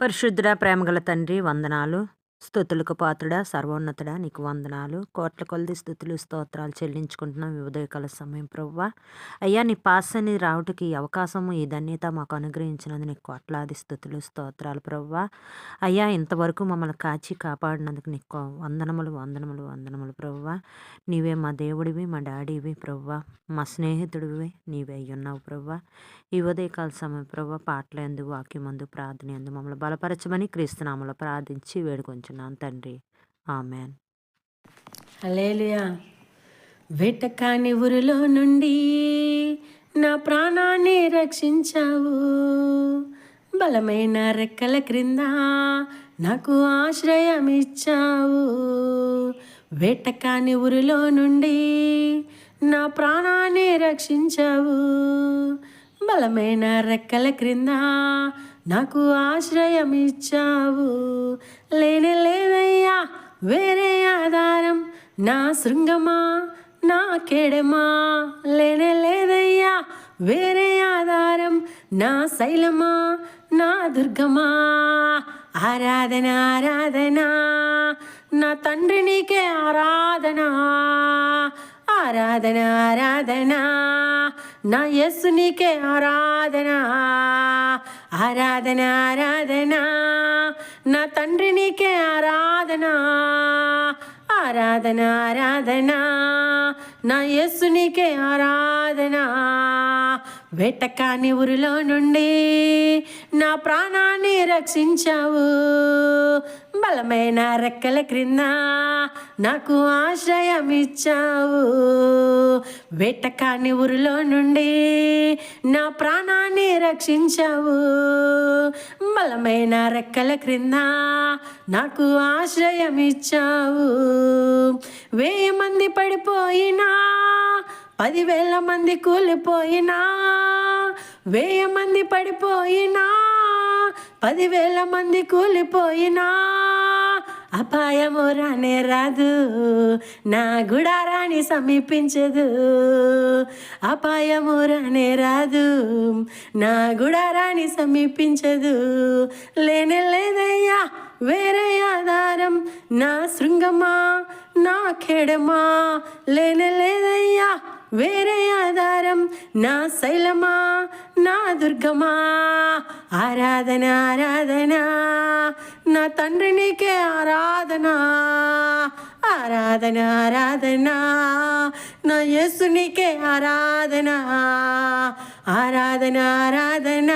పరిశుద్ధ ప్రేమగల తండ్రి వందనాలు. స్థుతులకు పాత్రుడా సర్వోన్నతుడా నీకు వందనాలు. కోట్ల కొలది స్థుతులు స్తోత్రాలు చెల్లించుకుంటున్నాం ఉదయకాల సమయం ప్రవ్వా. అయ్యా నీ పాసని రావటికి రావటకి అవకాశము ఈ ధన్యత మాకు అనుగ్రహించినందు నీకు కోట్లాది స్థుతులు స్తోత్రాలు ప్రవ్వా. అయ్యా ఇంతవరకు మమ్మల్ని కాచి కాపాడినందుకు నీకు వందనములు వందనములు వందనములు ప్రవ్వా. నీవే మా దేవుడివి మా డాడీవి ప్రవ్వా. మా స్నేహితుడివి నీవే అయ్యున్నావు ప్రవ్వా. ఈ ఉదయకాల సమయం ప్రవ్వా పాటల ఎందు వాక్యమందు ప్రార్థన ఎందు మమ్మల్ని బలపరచమని క్రీస్తునామలో ప్రార్థించి వేడుకొంచున్నాను తండ్రి ఆమెన్. హలేలుయా వెటకాని ఊరిలో నుండి నా ప్రాణాన్ని రక్షించావు. బలమైన రెక్కల క్రింద నాకు ఆశ్రయం ఇచ్చావు వేటకాని ఊరిలో నుండి నా ప్రాణాన్ని రక్షించావు. బలమైన రెక్కల క్రింద నాకు ఆశ్రయం ఇచ్చావు లేనే లేదయ్యా వేరే ఆధారం. నా శృంగమా నా కేడమా? లేనే లేదయ్యా వేరే ఆధారం. నా శైలమా నా దుర్గమా? ఆరాధన ఆరాధన. నా తండ్రి నీకే ఆరాధన. ఆరాధన ఆరాధన. నా యస్సు నీకే ఆరాధన. ఆరాధన ఆరాధన నా తండ్రి నీకే ఆరాధన. ఆరాధన ఆరాధన నా యస్సు నీకే ఆరాధన. వెటకాని ఊరిలో నుండి నా ప్రాణాన్ని రక్షించావు. బలమైన రెక్కల క్రింద నాకు ఆశ్రయం ఇచ్చావు వెటకాని ఊరిలో నుండి నా ప్రాణాన్ని రక్షించావు. బలమైన రెక్కల క్రింద నాకు ఆశ్రయం ఇచ్చావు వెయ్యి మంది పడిపోయినా పదివేల మంది కూలిపోయినా వెయ్యి మంది పడిపోయినా పదివేల మంది కూలిపోయినా అపాయము రానే రాదు నా గుడారాన్ని సమీపించదు. అపాయము రానే రాదు నా గుడారాన్ని సమీపించదు. లేనే లేదయ్యా వేరే ఆధారం నా శృంగమా నా ఖేడమా. లేనే లేదయ్యా వేరే ఆధారం నా శైలమా నా దుర్గమా ఆరాధన ఆరాధన నా తండ్రి నీకే ఆరాధన ఆరాధన ఆరాధన నా యేసు నీకే ఆరాధన ఆరాధన ఆరాధన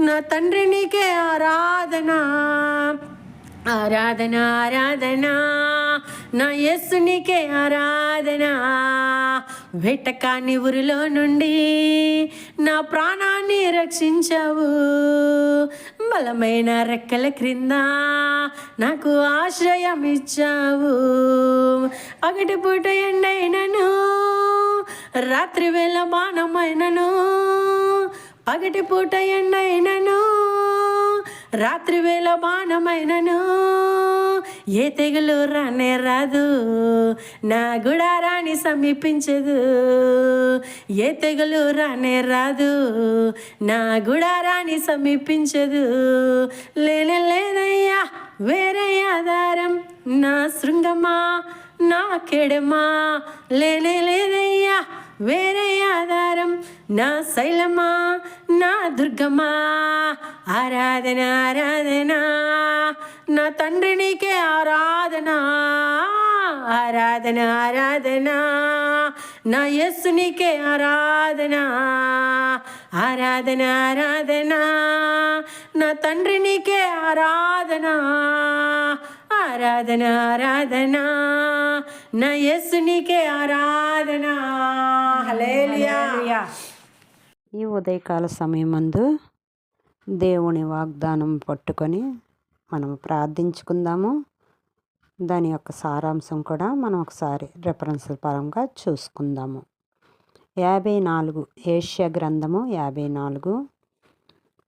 నా తండ్రి నీకే ఆరాధన ఆరాధన ఆరాధన నా యస్సు నీకే ఆరాధన వెటకాని ఊరిలో నుండి నా ప్రాణాన్ని రక్షించావు. బలమైన రెక్కల క్రింద నాకు ఆశ్రయం ఇచ్చావు పగటి పూట ఎండైనను రాత్రి వేళ బాణమైనను. పగటి పూట ఎండైనను రాత్రి వేళ బాణమైనను ఏ తెగులు రానే రాదు. నా గుడారాన్ని సమీపించదు ఏ తెగులు రానే రాదు. నా గుడారాన్ని సమీపించదు. లేనే లేదయ్యా వేరే ఆధారం నా శృంగమా నా కెడమా. లేనే లేదయ్యా వేరే ఆధారం నా శైలమా నా దుర్గమా ఆరాధన ఆరాధన నా తండ్రి నీకే ఆరాధన ఆరాధన ఆరాధన నా యస్సు నీకే ఆరాధన ఆరాధన ఆరాధన నా తండ్రి నీకే ఆరాధన ఆరాధన ఆరాధన నా యేసు నీకే ఆరాధన. హల్లెలూయా. ఈ ఉదయకాల సమయమందు దేవుని వాగ్దానం పట్టుకొని మనం ప్రార్థించుకుందాము. దాని యొక్క సారాంశం కూడా మనం ఒకసారి రెఫరెన్స్ పరంగా చూసుకుందాము. యాభై నాలుగు ఏష్యా గ్రంథము యాభై నాలుగు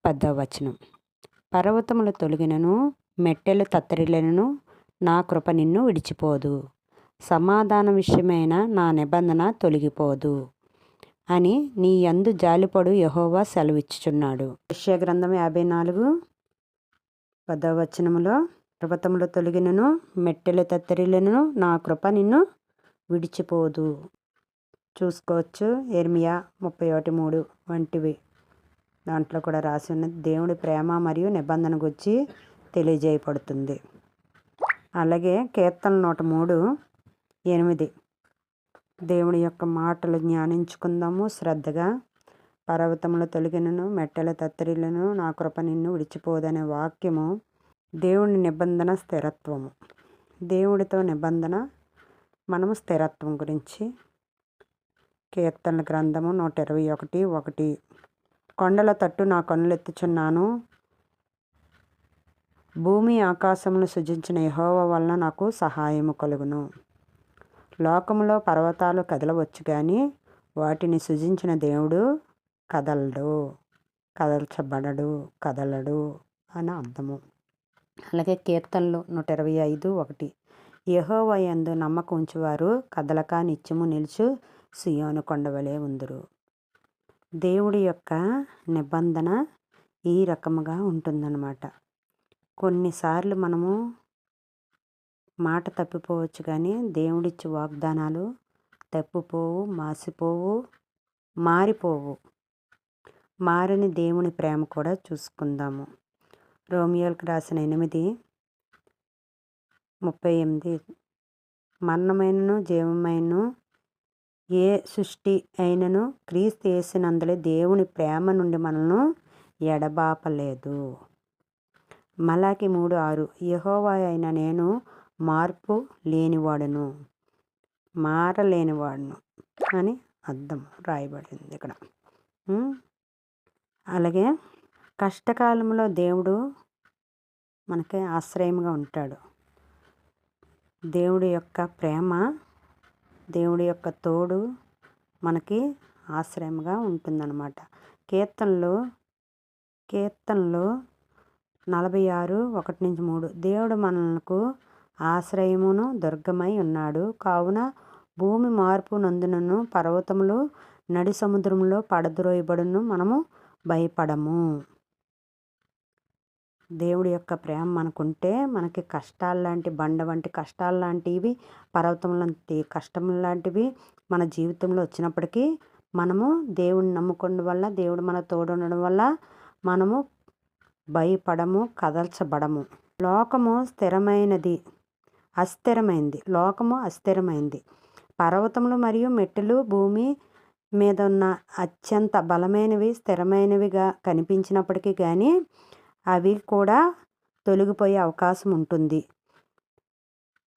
పెద్ద వచనం. పర్వతములు తొలగినను మెట్టెలు తత్తరిలను నా కృప నిన్ను విడిచిపోదు. సమాధాన విషయమైన నా నిబంధన తొలగిపోదు అని నీ యందు జాలిపడు యహోవా సెలవిచ్చుచున్నాడు. విషయ గ్రంథం యాభై నాలుగు పదవ వచనములో పర్వతములు తొలగినను మెట్టెలు తత్తరిలను నా కృప నిన్ను విడిచిపోదు. చూసుకోవచ్చు ఎర్మియా ముప్పై ఒకటి మూడు వంటివి. దాంట్లో కూడా రాసి ఉన్నది దేవుడి ప్రేమ మరియు నిబంధన గురించి తెలియజేయబడుతుంది. అలాగే కీర్తన నూట మూడు ఎనిమిది. దేవుడి యొక్క మాటలు జ్ఞానించుకుందాము. శ్రద్ధగా పర్వతములు తొలగినను మెట్టెల తత్తరిలను నా కృప నిన్ను విడిచిపోదనే వాక్యము దేవుని నిబంధన స్థిరత్వము. దేవుడితో నిబంధన మనము స్థిరత్వం గురించి కీర్తన గ్రంథము నూట ఇరవై ఒకటి ఒకటి. కొండల తట్టు నా కన్నులెత్తుచున్నాను. భూమి ఆకాశమును సృజించిన యహోవ వలన నాకు సహాయము కలుగును. లోకములో పర్వతాలు కదలవచ్చు కానీ వాటిని సృజించిన దేవుడు కదలడు కదల్చబడడు కదలడు అని అర్థము. అలాగే కీర్తనలు నూట ఇరవై ఐదు ఒకటి. యహోవయందు నమ్మకం ఉంచువారు కదలక నిత్యము నిలుచు సుయోను కొండవలే ఉందరు. దేవుడి యొక్క నిబంధన ఈ రకముగా ఉంటుందన్నమాట. కొన్నిసార్లు మనము మాట తప్పిపోవచ్చు కానీ దేవుడిచ్చే వాగ్దానాలు తప్పిపోవు మాసిపోవు మారిపోవు. మారని దేవుని ప్రేమ కూడా చూసుకుందాము. రోమియోలకు రాసిన ఎనిమిది ముప్పై ఎనిమిది. మరణమైనను జీవమైనను ఏ సృష్టి అయినను క్రీస్తు వేసినందులే దేవుని ప్రేమ నుండి మనల్ని ఎడబాపలేదు. మలాకి మూడు ఆరు యహోవా అయిన నేను మార్పు లేనివాడును. మారలేనివాడును అని అర్థం రాయబడింది ఇక్కడ. అలాగే కష్టకాలంలో దేవుడు మనకి ఆశ్రయంగా ఉంటాడు. దేవుడి యొక్క ప్రేమ దేవుడి యొక్క తోడు మనకి ఆశ్రయంగా ఉంటుందన్నమాట. కీర్తనలు కీర్తనలు నలభై ఆరు ఒకటి నుంచి మూడు. దేవుడు మనకు ఆశ్రయమును దుర్గమై ఉన్నాడు. కావున భూమి మార్పు నందునను పర్వతములు నడి సముద్రంలో పడద్రోయబడును మనము భయపడము. దేవుడి యొక్క ప్రేమ మనకుంటే మనకి కష్టాలు లాంటి బండ వంటి కష్టాలు లాంటివి పర్వతం లాంటి కష్టం లాంటివి మన జీవితంలో వచ్చినప్పటికీ మనము దేవుడిని నమ్ముకోవడం వల్ల దేవుడు మన తోడు ఉండడం వల్ల మనము భయపడము కదల్చబడము. లోకము స్థిరమైనది. అస్థిరమైంది. లోకము అస్థిరమైంది. పర్వతములు మరియు మెట్టులు భూమి మీద ఉన్న అత్యంత బలమైనవి స్థిరమైనవిగా కనిపించినప్పటికీ కానీ అవి కూడా తొలగిపోయే అవకాశం ఉంటుంది.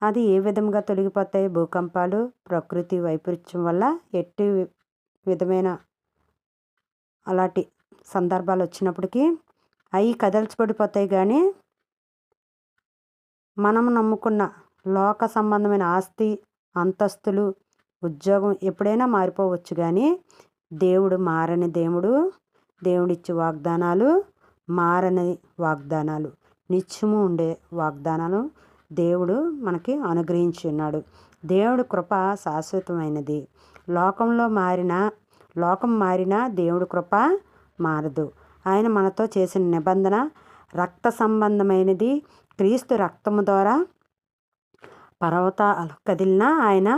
అది ఏ విధంగా తొలగిపోతాయి? భూకంపాలు ప్రకృతి వైపరీత్యం వల్ల ఎట్టి విధమైన అలాంటి సందర్భాలు వచ్చినప్పటికీ అవి కదల్చబడిపోతాయి కానీ మనం నమ్ముకున్న లోక సంబంధమైన ఆస్తి అంతస్తులు ఉద్యోగం ఎప్పుడైనా మారిపోవచ్చు కానీ దేవుడు మారని దేవుడు దేవుడిచ్చే వాగ్దానాలు మారని వాగ్దానాలు నిత్యము ఉండే వాగ్దానాలు దేవుడు మనకి అనుగ్రహించి ఉన్నాడు. దేవుడి కృప శాశ్వతమైనది. లోకంలో మారిన లోకం మారినా దేవుడి కృప మారదు. ఆయన మనతో చేసిన నిబంధన రక్త సంబంధమైనది. క్రీస్తు రక్తము ద్వారా పర్వతాలు కదిలినా ఆయన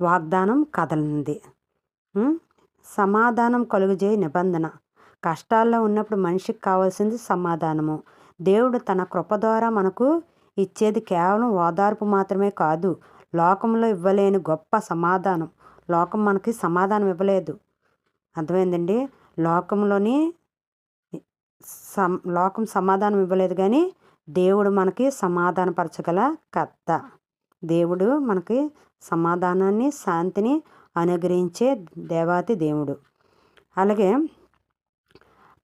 వాగ్దానం కదలింది సమాధానం కలుగజే నిబంధన. కష్టాల్లో ఉన్నప్పుడు మనిషికి కావాల్సింది సమాధానము. దేవుడు తన కృప ద్వారా మనకు ఇచ్చేది కేవలం ఓదార్పు మాత్రమే కాదు లోకంలో ఇవ్వలేని గొప్ప సమాధానం. లోకం మనకి సమాధానం ఇవ్వలేదు. అర్థమైందండి? లోకంలోని సం లోకం సమాధానం ఇవ్వలేదు కానీ దేవుడు మనకి సమాధానపరచగల కర్త. దేవుడు మనకి సమాధానాన్ని శాంతిని అనుగ్రహించే దేవాతి దేవుడు. అలాగే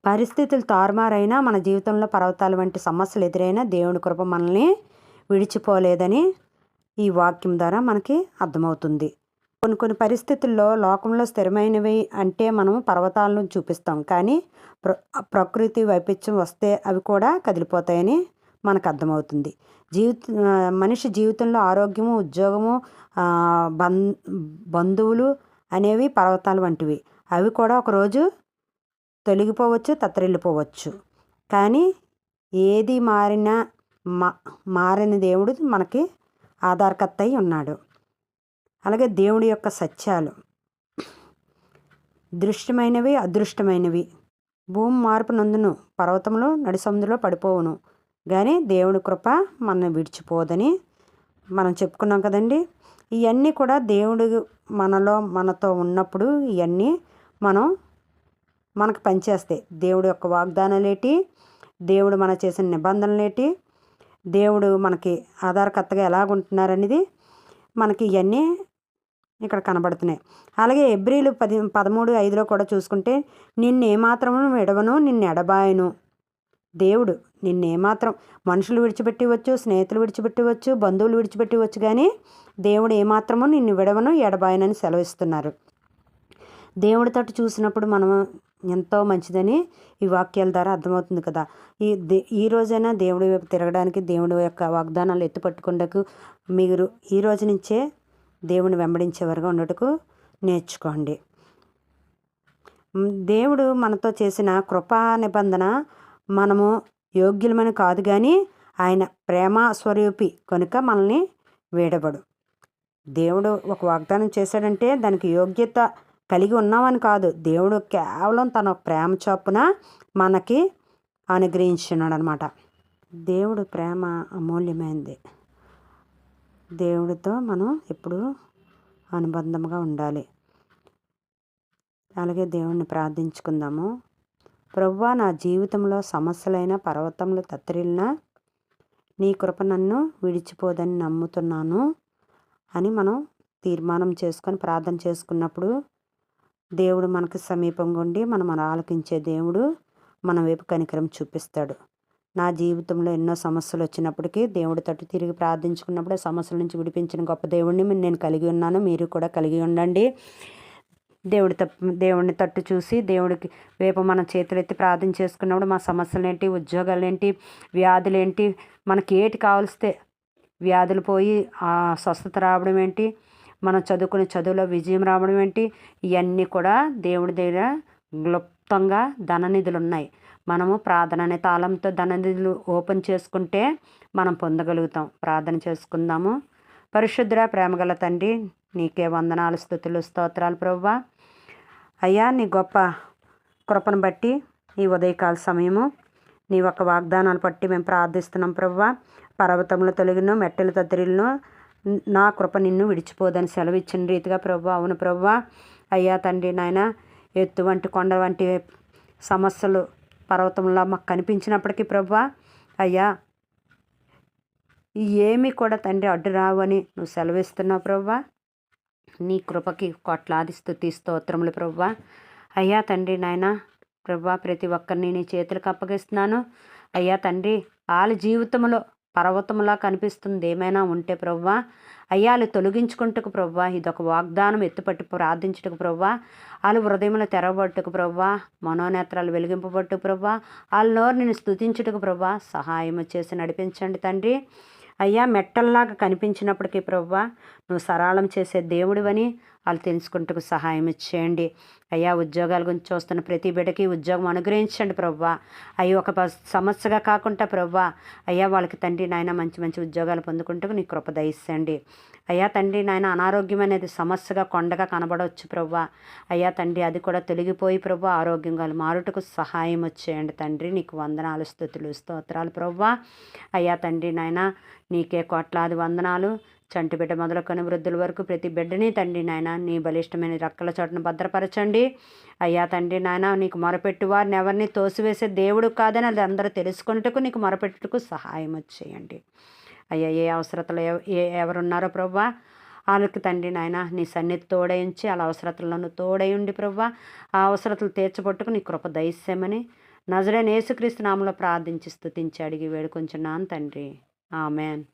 పరిస్థితులు తారుమారైనా మన జీవితంలో పర్వతాలు వంటి సమస్యలు ఎదురైనా దేవుని కృప మనల్ని విడిచిపోలేదని ఈ వాక్యం ద్వారా మనకి అర్థమవుతుంది. కొన్ని కొన్ని పరిస్థితుల్లో లోకంలో స్థిరమైనవి అంటే మనం పర్వతాలను చూపిస్తాం. కానీ ప్ర ప్రకృతి వైపరీత్యం వస్తే అవి కూడా కదిలిపోతాయని మనకు అర్థమవుతుంది. జీవిత మనిషి జీవితంలో ఆరోగ్యము ఉద్యోగము బం బంధువులు అనేవి పర్వతాలు వంటివి. అవి కూడా ఒకరోజు తొలగిపోవచ్చు తత్తరిల్లిపోవచ్చు. కానీ ఏది మారినా మా మారిన దేవుడు మనకి ఆధారకర్త అయి ఉన్నాడు. అలాగే దేవుడి యొక్క సత్యాలు. దృష్టమైనవి అదృష్టమైనవి. భూమి మార్పు నందును పర్వతంలో నడిసందులో పడిపోవును. కానీ దేవుడి కృప మనం విడిచిపోదని మనం చెప్పుకున్నాం కదండి. ఇవన్నీ కూడా దేవుడు మనలో మనతో ఉన్నప్పుడు ఇవన్నీ మనం మనకు పనిచేస్తాయి. దేవుడు యొక్క వాగ్దానాలేటి దేవుడు మన చేసిన నిబంధనలేటి దేవుడు మనకి ఆధారకర్తగా ఎలాగుంటున్నారనేది మనకి ఇవన్నీ ఇక్కడ కనబడుతున్నాయి. అలాగే ఎబ్రిలు పది పదమూడు ఐదులో కూడా చూసుకుంటే నిన్ను ఏమాత్రము విడవను నిన్ను ఎడబాయను. దేవుడు నిన్ను ఏమాత్రం మనుషులు విడిచిపెట్టివచ్చు స్నేహితులు విడిచిపెట్టివచ్చు బంధువులు విడిచిపెట్టివచ్చు కానీ దేవుడు ఏమాత్రము నిన్ను విడవను ఎడబాయనని సెలవిస్తున్నారు. దేవుడి తట్టు చూసినప్పుడు మనం ఎంతో మంచిదని ఈ వాక్యాల ద్వారా అర్థమవుతుంది కదా. ఈ దే ఈ రోజైనా దేవుడి వైపు తిరగడానికి దేవుడి యొక్క వాగ్దానాలు ఎత్తుపట్టుకుంటకు మీరు ఈ రోజు నుంచే దేవుని వెంబడించేవారుగా ఉండటకు నేర్చుకోండి. దేవుడు మనతో చేసిన కృపా నిబంధన మనము యోగ్యులమని కాదు కానీ ఆయన ప్రేమ స్వరూపి కనుక మనల్ని వీడబడు. దేవుడు ఒక వాగ్దానం చేశాడంటే దానికి యోగ్యత కలిగి ఉన్నామని కాదు. దేవుడు కేవలం తన ప్రేమ చొప్పున మనకి అనుగ్రహించున్నాడు అనమాట దేవుడు ప్రేమ అమూల్యమైనది దేవుడితో మనం ఎప్పుడు అనుబంధంగా ఉండాలి. అలాగే దేవుణ్ణి ప్రార్థించుకుందాము. ప్రవ్వా నా జీవితంలో సమస్యలైన పర్వతములు తత్తరిల్లినా నీ కృప నన్ను విడిచిపోదని నమ్ముతున్నాను అని మనం తీర్మానం చేసుకొని ప్రార్థన చేసుకున్నప్పుడు దేవుడు మనకు సమీపంగా ఉండి మనం ఆలకించే దేవుడు మన వైపు కనికరం చూపిస్తాడు. నా జీవితంలో ఎన్నో సమస్యలు వచ్చినప్పటికీ దేవుడి తట్టు తిరిగి ప్రార్థించుకున్నప్పుడు ఆ సమస్యల నుంచి విడిపించిన గొప్ప దేవుడిని నేను కలిగి ఉన్నాను. మీరు కూడా కలిగి ఉండండి. దేవుడి తప్పు దేవుడిని తట్టు చూసి దేవుడికి వైపు మనం చేతులెత్తి ప్రార్థన చేసుకున్నప్పుడు మా సమస్యలు ఏంటి ఉద్యోగాలు ఏంటి వ్యాధులు ఏంటి మనకి ఏటి కావలిస్తే వ్యాధులు పోయి ఆ స్వస్థత రావడం ఏంటి మనం చదువుకునే చదువులో విజయం రావడం ఏంటి ఇవన్నీ కూడా దేవుడి దగ్గర క్లుప్తంగా ధననిధులు ఉన్నాయి మనము ప్రార్థన అనే తాళంతో ధననిధులు ఓపెన్ చేసుకుంటే మనం పొందగలుగుతాం. ప్రార్థన చేసుకుందాము. పరిశుద్ర ప్రేమగల తండ్రి నీకే వందనాలు స్థుతులు స్తోత్రాలు ప్రవ్వా. అయ్యా నీ గొప్ప కృపను బట్టి ఈ ఉదయకాల సమయము నీ యొక్క వాగ్దానాలు బట్టి మేము ప్రార్థిస్తున్నాం ప్రవ్వా. పర్వతములు తొలగిను మెట్టెలు తద్దిరిలను నా కృప నిన్ను విడిచిపోదని సెలవిచ్చిన రీతిగా ప్రవ్వా. అవును ప్రవ్వా. అయ్యా తండ్రి నాయన ఎత్తు వంటి కొండ వంటి సమస్యలు పర్వతంలో మాకు కనిపించినప్పటికీ ప్రవ్వా అయ్యా ఏమీ కూడా తండ్రి అడ్డు రావని నువ్వు సెలవిస్తున్నావు ప్రవ్వా. నీ కృపకి కొట్లాది స్థుతి స్తోత్రములు ప్రవ్వా అయ్యా తండ్రి నాయన ప్రవ్వా ప్రతి ఒక్కరిని నీ చేతులకు అప్పగిస్తున్నాను. అయ్యా తండ్రి వాళ్ళ జీవితంలో పర్వతములా కనిపిస్తుంది. ఏమైనా ఉంటే ప్రవ్వా అయ్యా వాళ్ళు తొలగించుకుంటకు ప్రవ్వా ఇదొక వాగ్దానం ఎత్తుపట్టి ప్రార్థించుటకు ప్రవ్వా వాళ్ళు హృదయములు తెరవబట్టుకు ప్రవ్వా మనోనేత్రాలు వెలిగింపబట్టుకు ప్రవ్వా వాళ్ళ నోరు నేను స్థుతించుటకు ప్రవ్వా సహాయం చేసి నడిపించండి తండ్రి. అయ్యా మెట్టల్లాగా కనిపించినప్పటికీ ప్రవ్వా నువ్వు సరళం చేసే దేవుడివని వాళ్ళు తెలుసుకుంటకు సహాయం ఇచ్చేయండి. అయ్యా ఉద్యోగాల గురించి చూస్తున్న ప్రతి బిడ్డకి ఉద్యోగం అనుగ్రహించండి ప్రవ్వా. అయ్యి ఒక సమస్యగా కాకుండా ప్రవ్వా. అయ్యా వాళ్ళకి తండ్రి నాయన మంచి మంచి ఉద్యోగాలు పొందుకుంటూ నీ కృప దయిస్తండి అయ్యా తండ్రి నాయన అనారోగ్యం అనేది సమస్యగా కొండగా కనబడవచ్చు ప్రవ్వా. అయ్యా తండ్రి అది కూడా తొలగిపోయి ప్రభు ఆరోగ్యంగా మారుటకు సహాయం వచ్చేయండి తండ్రి. నీకు వందనాలు స్థుతులు స్తోత్రాలు ప్రవ్వా. అయ్యా తండ్రి నాయన నీకే కోట్లాది వందనాలు. చంటి బిడ్డ మొదలుకొని వృద్ధుల వరకు ప్రతి బిడ్డని తండ్రి నాయన నీ బలిష్టమైన రక్కల చోటను భద్రపరచండి. అయ్యా తండ్రి నాయన నీకు మొరపెట్టు వారిని ఎవరిని తోసివేసే దేవుడు కాదని అది అందరూ తెలుసుకున్నట్టుకు నీకు మొరపెట్టుటకు సహాయం వచ్చేయండి అయ్యా ఏ అవసరతలు ఎవ- ఏ ఎవరున్నారో ప్రభా వాళ్ళకి తండ్రి నాయన నీ సన్నిధి తోడయించి వాళ్ళ అవసరతలను తోడయుండి ప్రవ్వా. ఆ అవసరతలు తీర్చబట్టుకు నీ కృప దయస్యమని నజరైన యేసుక్రీస్తు నామంలో ప్రార్థించి స్థుతించి అడిగి వేడుకొంచున్నాను తండ్రి. ఆమెన్.